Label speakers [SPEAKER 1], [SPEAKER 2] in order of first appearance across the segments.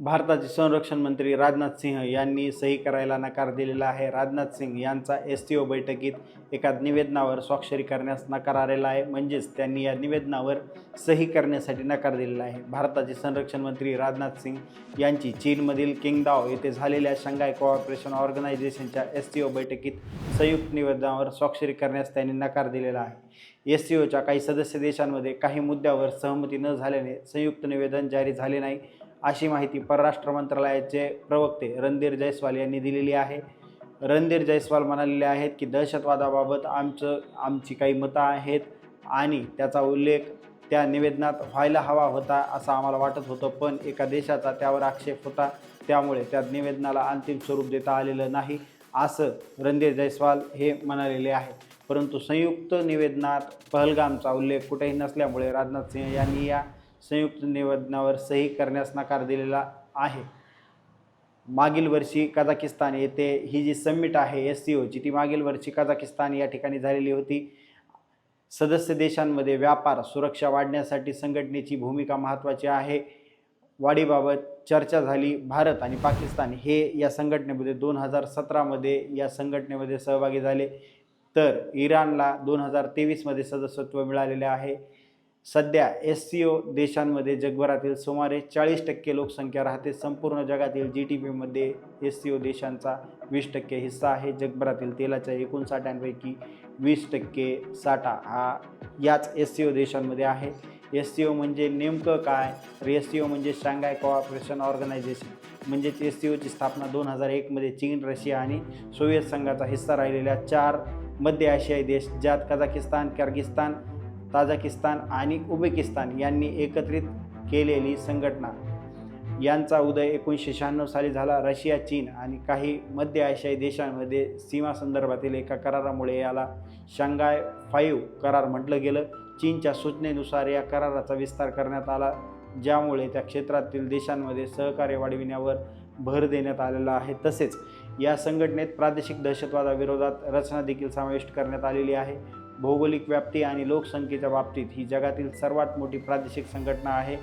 [SPEAKER 1] भारताचे संरक्षण मंत्री राजनाथ सिंह यांनी सही करायला नकार दिलेला आहे. राजनाथ सिंग यांचा एस टी ओ बैठकीत एका निवेदनावर स्वाक्षरी करण्यास नकार आलेला आहे. म्हणजेच त्यांनी या निवेदनावर सही करण्यासाठी नकार दिलेला आहे. भारताचे संरक्षण मंत्री राजनाथ सिंग यांची चीनमधील किंगदाव येथे झालेल्या शंघाय कोऑपरेशन ऑर्गनायझेशनच्या एस टी ओ बैठकीत संयुक्त निवेदनावर स्वाक्षरी करण्यास त्यांनी नकार दिलेला आहे. एस सी ओच्या काही सदस्य देशांमध्ये काही मुद्द्यावर सहमती न झाल्याने संयुक्त निवेदन जारी झाले नाही. अशी माहिती परराष्ट्र मंत्रालयाचे प्रवक्ते रणधीर जयस्वाल यांनी दिलेली आहे. रणधीर जयस्वाल म्हणालेले आहेत की दहशतवादाबाबत आमचं आमची काही मतं आहेत आणि त्याचा उल्लेख त्या निवेदनात व्हायला हवा होता असं आम्हाला वाटत होतं पण एका देशाचा त्यावर आक्षेप होता. त्यामुळे त्या निवेदनाला अंतिम स्वरूप देता आलेलं नाही असं रणधीर जयस्वाल हे म्हणालेले आहे परंतु संयुक्त निवेदनात पहलगामचा उल्लेख कुठेही नसल्यामुळे राजनाथ सिंह यांनी या संयुक्त निवेदनावर सही करण्यास नकार दिलेला आहे. मागील वर्षी कझाकिस्तान येथे ही जी समिट आहे एस सी ओची ती मागील वर्षी कझाकिस्तान या ठिकाणी झालेली होती. सदस्य देशांमध्ये व्यापार सुरक्षा वाढण्यासाठी संघटनेची भूमिका महत्त्वाची आहे. वाढीबाबत चर्चा झाली. भारत आणि पाकिस्तान हे या संघटनेमध्ये दोन हजार सतरामध्ये या संघटनेमध्ये सहभागी झाले. तर इराणला दोन हजार तेवीसमध्ये सदस्यत्व मिळालेले आहे. सध्या एस सी ओ देशांमध्ये जगभरातील सुमारे चाळीस टक्के लोकसंख्या राहते. संपूर्ण जगातील जी टी पीमध्ये एस सी ओ देशांचा वीस टक्के हिस्सा आहे. जगभरातील तेलाच्या एकूण साठ्यांपैकी वीस टक्के साठा हा याच एस सी ओ देशांमध्ये आहे. एस सी ओ म्हणजे नेमकं काय? तर एस सी ओ म्हणजे शांघाय कोऑपरेशन ऑर्गनायझेशन. म्हणजेच एस सी ओची स्थापना दोन हजार एकमध्ये चीन रशिया आणि सोव्हिएत संघाचा हिस्सा राहिलेल्या चार मध्य आशियाई देश ज्यात कझाकिस्तान किर्गिस्तान ताजाकिस्तान आणि उबेकिस्तान यांनी एकत्रित केलेली संघटना. यांचा उदय एकोणीसशे शहाण्णव साली झाला. रशिया चीन आणि काही मध्य आशियाई देशांमध्ये सीमा संदर्भातील एका करारामुळे याला शांघाय फाईव्ह करार म्हटलं गेलं. चीनच्या सूचनेनुसार या कराराचा विस्तार करण्यात आला ज्यामुळे त्या क्षेत्रातील देशांमध्ये सहकार्य वाढविण्यावर भर देण्यात आलेला आहे. तसेच या संघटनेत प्रादेशिक दहशतवादाविरोधात रचना देखील समाविष्ट करण्यात आलेली आहे. भौगोलिक व्याप्ती आणि लोकसंख्येच्या बाबतीत ही जगातील सर्वात मोठी प्रादेशिक संघटना आहे.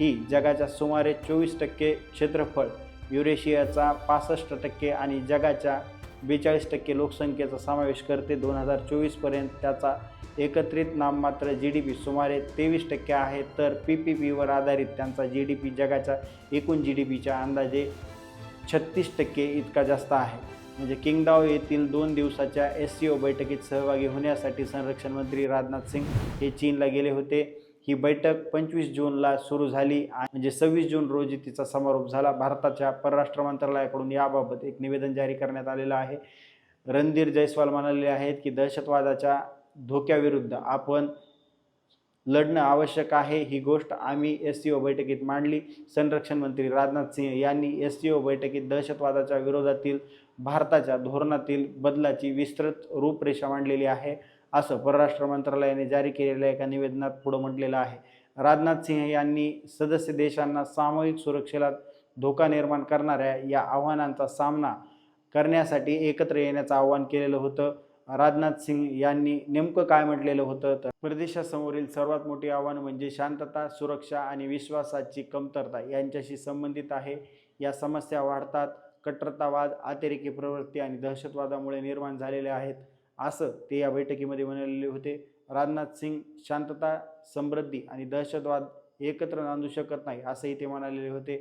[SPEAKER 1] ही जगाच्या सुमारे चोवीस टक्के क्षेत्रफळ युरेशियाचा पासष्ट टक्के आणि जगाच्या बेचाळीस टक्के लोकसंख्येचा समावेश करते. दोन हजार चोवीसपर्यंत त्याचा एकत्रित नाममात्र जी डी पी सुमारे तेवीस टक्के आहे. तर पी पी पीवर आधारित त्यांचा जी डी पी जगाच्या एकूण जी डी पीच्या अंदाजे छत्तीस टक्के इतका जास्त आहे. म्हणजे किंगडाव येथील दोन दिवसाच्या एस सी ओ बैठकीत सहभागी होण्यासाठी संरक्षण मंत्री राजनाथ सिंग हे चीनला गेले होते. ही बैठक पंचवीस जूनला सुरू झाली आणि म्हणजे सव्वीस जून रोजी तिचा समारोप झाला. भारताच्या परराष्ट्र मंत्रालयाकडून याबाबत एक निवेदन जारी करण्यात आलेलं आहे. रणधीर जयस्वाल म्हणाले आहेत की दहशतवादाच्या धोक्याविरुद्ध आपण लढणं आवश्यक आहे. ही गोष्ट आम्ही एस सी ओ बैठकीत मांडली. संरक्षण मंत्री राजनाथ सिंह यांनी एस सी ओ बैठकीत दहशतवादाच्या विरोधातील भारताच्या धोरणातील बदलाची विस्तृत रूपरेषा मांडलेली आहे असं परराष्ट्र मंत्रालयाने जारी केलेल्या एका निवेदनात पुढं म्हटलेलं आहे. राजनाथ सिंह यांनी सदस्य देशांना सामूहिक सुरक्षेला धोका निर्माण करणाऱ्या या आव्हानांचा सामना करण्यासाठी एकत्र येण्याचं आवाहन केलेलं होतं. राजनाथ सिंग यांनी नेमकं काय म्हटलेलं होतं तर प्रदेशासमोरील सर्वात मोठे आव्हान म्हणजे शांतता सुरक्षा आणि विश्वासाची कमतरता यांच्याशी संबंधित आहे. या समस्या वाढतात कट्टरतावाद अतिरेकी प्रवृत्ती आणि दहशतवादामुळे निर्माण झालेले आहेत असं ते या बैठकीमध्ये म्हणालेले होते. राजनाथ सिंग शांतता समृद्धी आणि दहशतवाद एकत्र नांदू शकत नाही असंही ते म्हणालेले होते.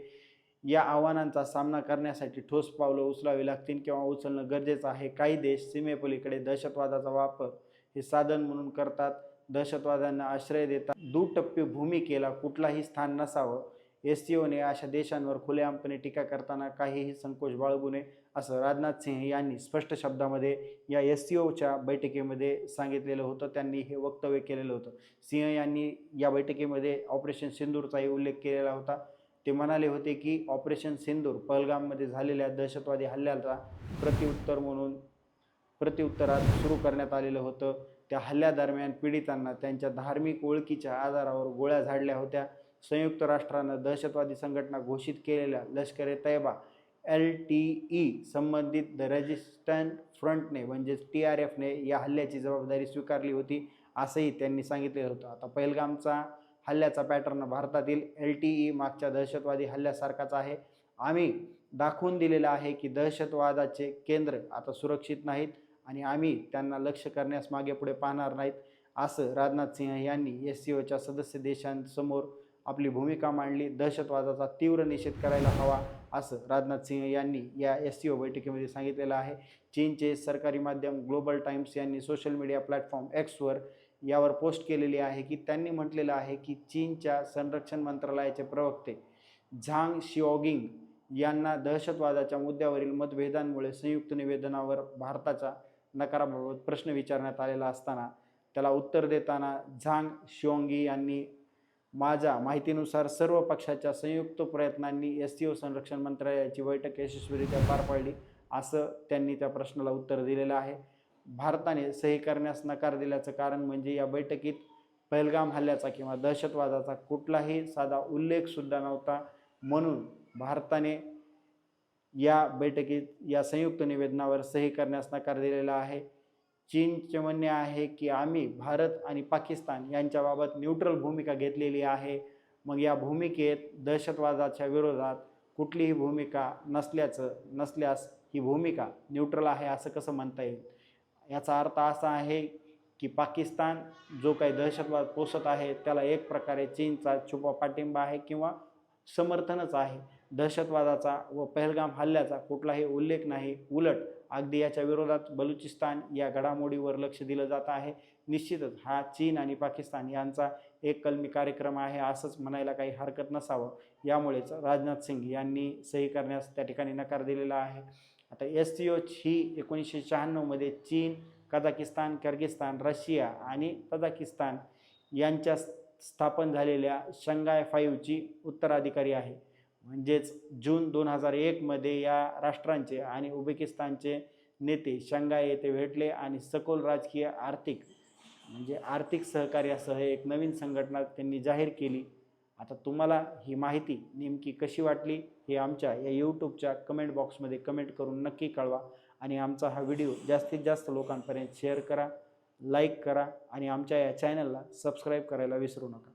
[SPEAKER 1] या आव्हानांचा सामना करण्यासाठी ठोस पावलं उचलावी लागतील किंवा उचलणं गरजेचं आहे. काही देश सीमेपलीकडे दहशतवादाचा वापर हे साधन म्हणून करतात. दहशतवाद्यांना आश्रय देतात. दुटप्पी भूमिकेला कुठलाही स्थान नसावं. एस सी ओने अशा देशांवर खुलेआमपणे टीका करताना काहीही संकोच बाळगू नये असं राजनाथ सिंह यांनी स्पष्ट शब्दामध्ये या एस सी ओच्या बैठकीमध्ये सांगितलेलं होतं. त्यांनी हे वक्तव्य केलेलं होतं. सिंह यांनी या बैठकीमध्ये ऑपरेशन सिंदूरचाही उल्लेख केलेला होता. ते म्हणाले होते की ऑपरेशन सिंदूर पहलगाममध्ये झालेल्या दहशतवादी हल्ल्याला प्रत्युत्तर म्हणून प्रत्युत्तरात सुरू करण्यात आलेलं होतं. त्या हल्ल्यादरम्यान पीडितांना त्यांच्या धार्मिक ओळखीच्या आधारावर गोळ्या झाडल्या होत्या. संयुक्त राष्ट्रानं दहशतवादी संघटना घोषित केलेल्या Lashkar e Taiba L T E संबंधित द रेजिस्टंट फ्रंटने म्हणजेच टी आर एफने या हल्ल्याची जबाबदारी स्वीकारली होती असंही त्यांनी सांगितलेलं होतं. आता पहिलगामचा हल्ल्याचा पॅटर्न भारतातील एल टी ई मागच्या दहशतवादी हल्ल्यासारखाच आहे. आम्ही दाखवून दिलेलं आहे की दहशतवादाचे केंद्र आता सुरक्षित नाहीत आणि आम्ही त्यांना लक्ष करण्यास मागे पुढे पाहणार नाहीत असं राजनाथ सिंह यांनी एस सी ओच्या सदस्य देशांसमोर आपली भूमिका मांडली. दहशतवादाचा तीव्र निषेध करायला हवा असं राजनाथ सिंह यांनी या एस सी ओ बैठकीमध्ये सांगितलेलं आहे. चीनचे सरकारी माध्यम ग्लोबल टाइम्स यांनी सोशल मीडिया प्लॅटफॉर्म एक्सवर यावर पोस्ट केलेली आहे की त्यांनी म्हटलेलं आहे की चीनच्या संरक्षण मंत्रालयाचे प्रवक्ते झांग शिओगिंग यांना दहशतवादाच्या मुद्द्यावरील मतभेदांमुळे संयुक्त निवेदनावर भारताच्या नकाराबाबत प्रश्न विचारण्यात आलेला असताना त्याला उत्तर देताना झांग शिओंगी यांनी माझ्या माहितीनुसार सर्व पक्षाच्या संयुक्त प्रयत्नांनी एस सी ओ संरक्षण मंत्रालयाची बैठक यशस्वीरित्या पार पाडली असं त्यांनी त्या प्रश्नाला उत्तर दिलेलं आहे. भारताने सही करण्यास नकार दिल्याचं कारण म्हणजे या बैठकीत पहलगाम हल्ल्याचा किंवा दहशतवादाचा कुठलाही साधा उल्लेखसुद्धा नव्हता. म्हणून भारताने या बैठकीत या संयुक्त निवेदनावर सही करण्यास नकार दिलेला आहे. चीनचे म्हणणे आहे की आम्ही भारत आणि पाकिस्तान यांच्याबाबत न्यूट्रल भूमिका घेतलेली आहे. मग या भूमिकेत दहशतवादाच्या विरोधात कुठलीही भूमिका नसल्याचं नसल्यास ही भूमिका न्यूट्रल आहे असं कसं म्हणता येईल? याचा अर्थ असा आहे की पाकिस्तान जो काही दहशतवाद पोसत आहे त्याला एक प्रकारे चीनचा छुपा पाठिंबा आहे किंवा समर्थनच आहे. दहशतवादाचा व पहलगाम हल्ल्याचा कुठलाही उल्लेख नाही. उलट अगदी याच्या विरोधात बलुचिस्तान या घडामोडीवर लक्ष दिलं जात आहे. निश्चितच हा चीन आणि पाकिस्तान यांचा एक कलमी कार्यक्रम आहे असंच म्हणायला काही हरकत नसावं. यामुळेच राजनाथ सिंग यांनी सही करण्यास त्या ठिकाणी नकार दिलेला आहे. आता एस सी ओच ही एकोणीसशे शहाण्णवमध्ये चीन कझाकिस्तान किर्गिस्तान रशिया आणि तजाकिस्तान यांच्या स्थापन झालेल्या शंघाय फाईव्हची उत्तराधिकारी आहे. म्हणजेच जून दोन हजार एकमध्ये या राष्ट्रांचे आणि उझबेकिस्तानचे नेते शंघाय येथे भेटले आणि सखोल राजकीय आर्थिक म्हणजे आर्थिक सहकार्यासह एक नवीन संघटना त्यांनी जाहीर केली. आता तुम्हाला ही माहिती नेमकी कशी वाटली हे आमच्या या यूट्यूबच्या कमेंट बॉक्समध्ये कमेंट करून नक्की कळवा. आणि आमचा हा व्हिडिओ जास्तीत जास्त लोकांपर्यंत शेअर करा लाईक करा आणि आमच्या या चॅनलला सबस्क्राईब करायला विसरू नका.